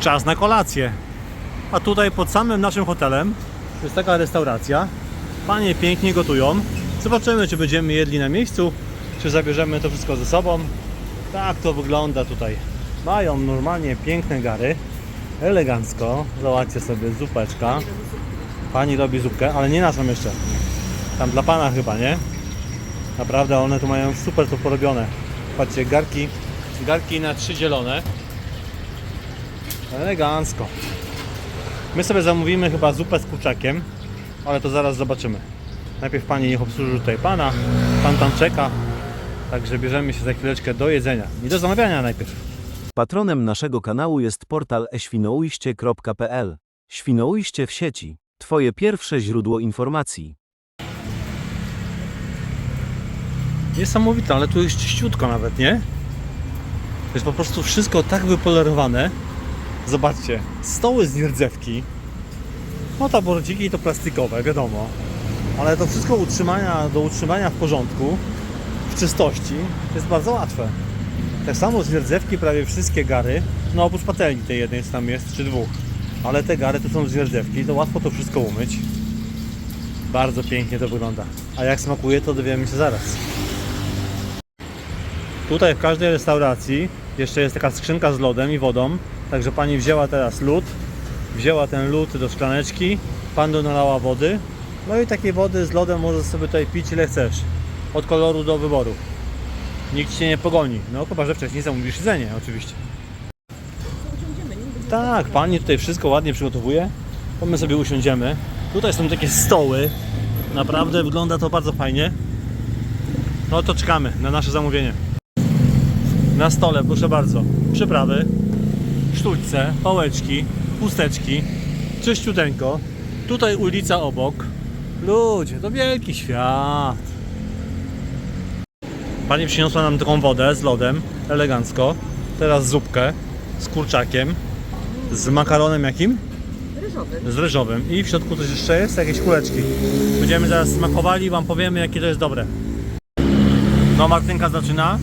czas na kolację. A tutaj pod samym naszym hotelem jest taka restauracja. Panie pięknie gotują. Zobaczymy, czy będziemy jedli na miejscu, czy zabierzemy to wszystko ze sobą. Tak to wygląda tutaj. Mają normalnie piękne gary. Elegancko. Zobaczcie sobie, zupeczka. Pani robi zupkę, ale nie naszą jeszcze. Tam dla pana chyba, nie? Naprawdę one tu mają super to porobione. Patrzcie, garki, garki na trzy dzielone. Elegancko. My sobie zamówimy chyba zupę z kurczakiem, ale to zaraz zobaczymy. Najpierw pani niech obsłuży tutaj pana, pan tam czeka. Także bierzemy się za chwileczkę do jedzenia i do zamawiania najpierw. Patronem naszego kanału jest portal eświnoujście.pl. Świnoujście w sieci. Twoje pierwsze źródło informacji. Niesamowite, ale tu jest czyściutko nawet, nie? To jest po prostu wszystko tak wypolerowane. Zobaczcie, stoły z nierdzewki. No taborciki to plastikowe, wiadomo. Ale to wszystko utrzymania, do utrzymania w porządku, w czystości, jest bardzo łatwe. Tak samo z nierdzewki prawie wszystkie gary, no oprócz patelni tej jednej, co tam jest, czy dwóch. Ale te gary to są z nierdzewki, to łatwo to wszystko umyć. Bardzo pięknie to wygląda. A jak smakuje, to dowiemy się zaraz. Tutaj w każdej restauracji jeszcze jest taka skrzynka z lodem i wodą. Także pani wzięła teraz lód, wzięła ten lód do szklaneczki, pan nalała wody. No i takiej wody z lodem możesz sobie tutaj pić ile chcesz. Od koloru do wyboru. Nikt cię nie pogoni. No chyba, że wcześniej zamówisz jedzenie oczywiście. Tak, pani tutaj wszystko ładnie przygotowuje. To my sobie usiądziemy. Tutaj są takie stoły. Naprawdę wygląda to bardzo fajnie. No to czekamy na nasze zamówienie. Na stole, proszę bardzo, przyprawy, sztućce, pałeczki, chusteczki, czyściuteńko. Tutaj ulica obok. Ludzie, to wielki świat. Pani przyniosła nam taką wodę z lodem, elegancko. Teraz zupkę z kurczakiem, z makaronem jakim? Ryżowy. Z ryżowym. I w środku coś jeszcze jest? Jakieś kuleczki. Będziemy zaraz smakowali i Wam powiemy, jakie to jest dobre. No, Martynka zaczyna.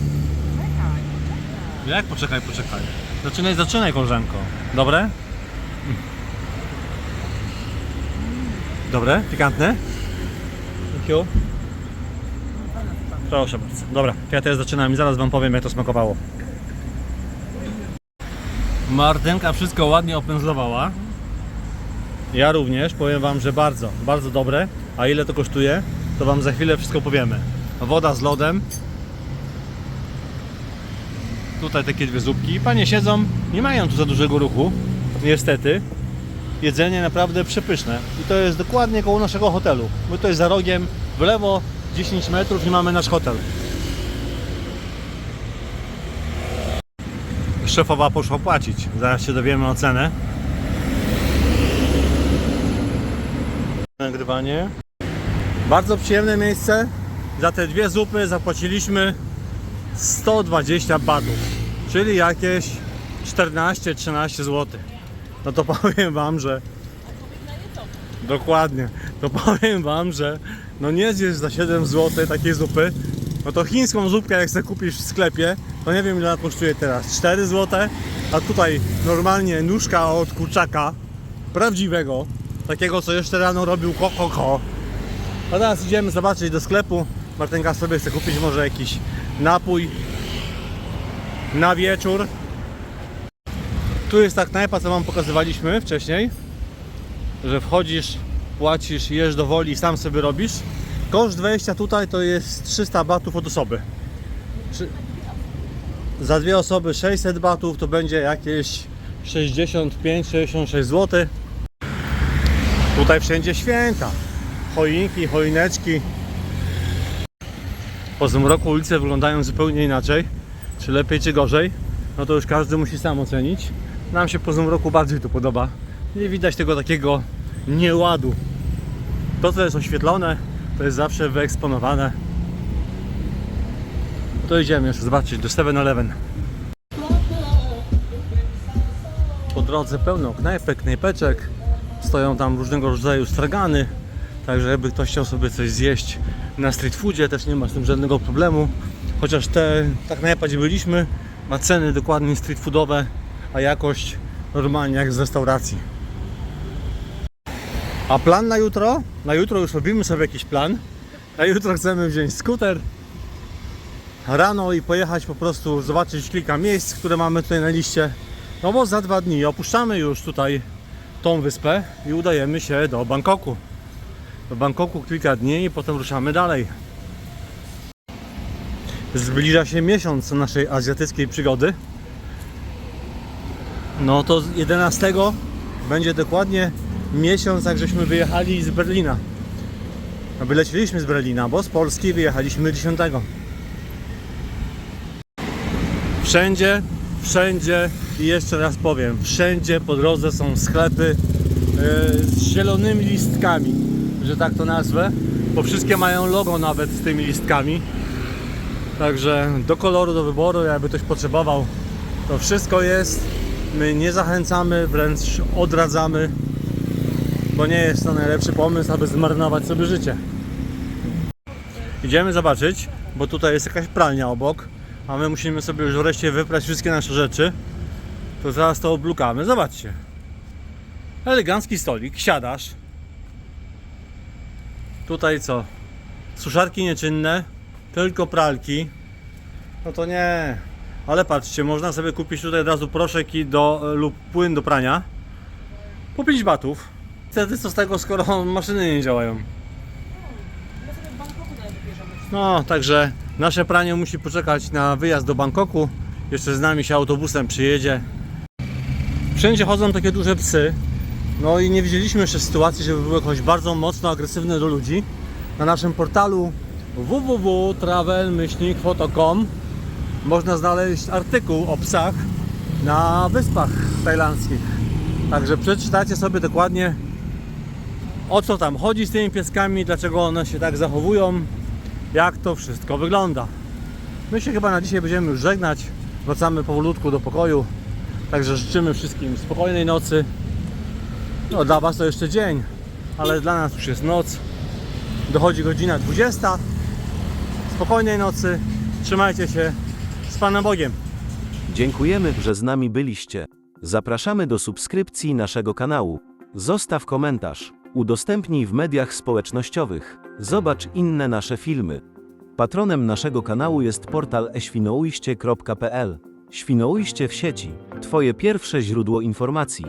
Jak poczekaj, poczekaj. Zaczynaj, zaczynaj, koleżanko. Dobre? Dobre? Pikantne? Thank you. Proszę bardzo. Dobra, to ja też zaczynam i zaraz Wam powiem, jak to smakowało. Martynka wszystko ładnie opędzlowała. Ja również powiem Wam, że bardzo, bardzo dobre. A ile to kosztuje, to Wam za chwilę wszystko powiemy. Woda z lodem. Tutaj takie dwie zupki. Panie siedzą, nie mają tu za dużego ruchu. Niestety. Jedzenie naprawdę przepyszne. I to jest dokładnie koło naszego hotelu. My to jest za rogiem, w lewo 10 metrów i mamy nasz hotel. Szefowa poszła płacić. Zaraz się dowiemy o cenę. Nagrywanie. Bardzo przyjemne miejsce. Za te dwie zupy zapłaciliśmy 120 batów, czyli jakieś 14-13 zł. No to powiem Wam, że dokładnie, to powiem Wam, że no nie zjesz za 7 zł takiej zupy. No to chińską zupkę jak sobie kupisz w sklepie, to nie wiem ile ona kosztuje teraz, 4 zł, a tutaj normalnie nóżka od kurczaka, prawdziwego, takiego co jeszcze rano robił ko, ko, ko. A teraz idziemy zobaczyć do sklepu. Martynka sobie chce kupić może jakiś napój na wieczór. Tu jest ta knajpa, co Wam pokazywaliśmy wcześniej, że wchodzisz, płacisz, jesz do woli i sam sobie robisz. Koszt wejścia tutaj to jest 300 batów od osoby. Za dwie osoby 600 batów to będzie jakieś 65-66 zł. Tutaj wszędzie święta. Choinki, choineczki. Po zmroku ulice wyglądają zupełnie inaczej. Czy lepiej, czy gorzej? No to już każdy musi sam ocenić. Nam się po zmroku bardziej to podoba. Nie widać tego takiego nieładu. To, co jest oświetlone, to jest zawsze wyeksponowane. To idziemy jeszcze zobaczyć do 7-Eleven. Po drodze pełno knajpek, knajpeczek. Stoją tam różnego rodzaju stragany. Także jakby ktoś chciał sobie coś zjeść na street foodzie, też nie ma z tym żadnego problemu. Chociaż te, ta knajpa, gdzie byliśmy, ma ceny dokładnie street foodowe, a jakość normalnie jak z restauracji. A plan na jutro? Na jutro już robimy sobie jakiś plan. Na jutro chcemy wziąć skuter rano i pojechać po prostu zobaczyć kilka miejsc, które mamy tutaj na liście. No bo za dwa dni opuszczamy już tutaj tą wyspę i udajemy się do Bangkoku. Do Bangkoku kilka dni i potem ruszamy dalej. Zbliża się miesiąc naszej azjatyckiej przygody. No to z 11 będzie dokładnie miesiąc, jak żeśmy wyjechali z Berlina. No Wyleciliśmy z Berlina, bo z Polski wyjechaliśmy 10. Wszędzie, wszędzie i jeszcze raz powiem, wszędzie po drodze są sklepy e, z zielonymi listkami, że tak to nazwę, bo wszystkie mają logo nawet z tymi listkami. Także do koloru, do wyboru, jakby ktoś potrzebował, to wszystko jest. My nie zachęcamy, wręcz odradzamy, bo nie jest to najlepszy pomysł, aby zmarnować sobie życie. Idziemy zobaczyć, bo tutaj jest jakaś pralnia obok, a my musimy sobie już wreszcie wyprać wszystkie nasze rzeczy. To zaraz to oblukamy. Zobaczcie. Elegancki stolik, siadasz. Tutaj co? Suszarki nieczynne, tylko pralki. No to nie. Ale patrzcie, można sobie kupić tutaj od razu proszek i do, lub płyn do prania. Po 5 batów. Wtedy co z tego, skoro maszyny nie działają. No, także nasze pranie musi poczekać na wyjazd do Bangkoku. Jeszcze z nami się autobusem przyjedzie. Wszędzie chodzą takie duże psy. No i nie widzieliśmy jeszcze sytuacji, żeby były jakoś bardzo mocno agresywne do ludzi. Na naszym portalu www.travel-foto.com można znaleźć artykuł o psach na wyspach tajlandzkich. Także przeczytacie sobie dokładnie o co tam chodzi z tymi pieskami, dlaczego one się tak zachowują, jak to wszystko wygląda. My się chyba na dzisiaj będziemy już żegnać. Wracamy powolutku do pokoju. Także życzymy wszystkim spokojnej nocy. No dla Was to jeszcze dzień, ale dla nas już jest noc. Dochodzi godzina 20. Spokojnej nocy. Trzymajcie się. Z Panem Bogiem. Dziękujemy, że z nami byliście. Zapraszamy do subskrypcji naszego kanału. Zostaw komentarz. Udostępnij w mediach społecznościowych. Zobacz inne nasze filmy. Patronem naszego kanału jest portal eświnoujście.pl. Świnoujście w sieci. Twoje pierwsze źródło informacji.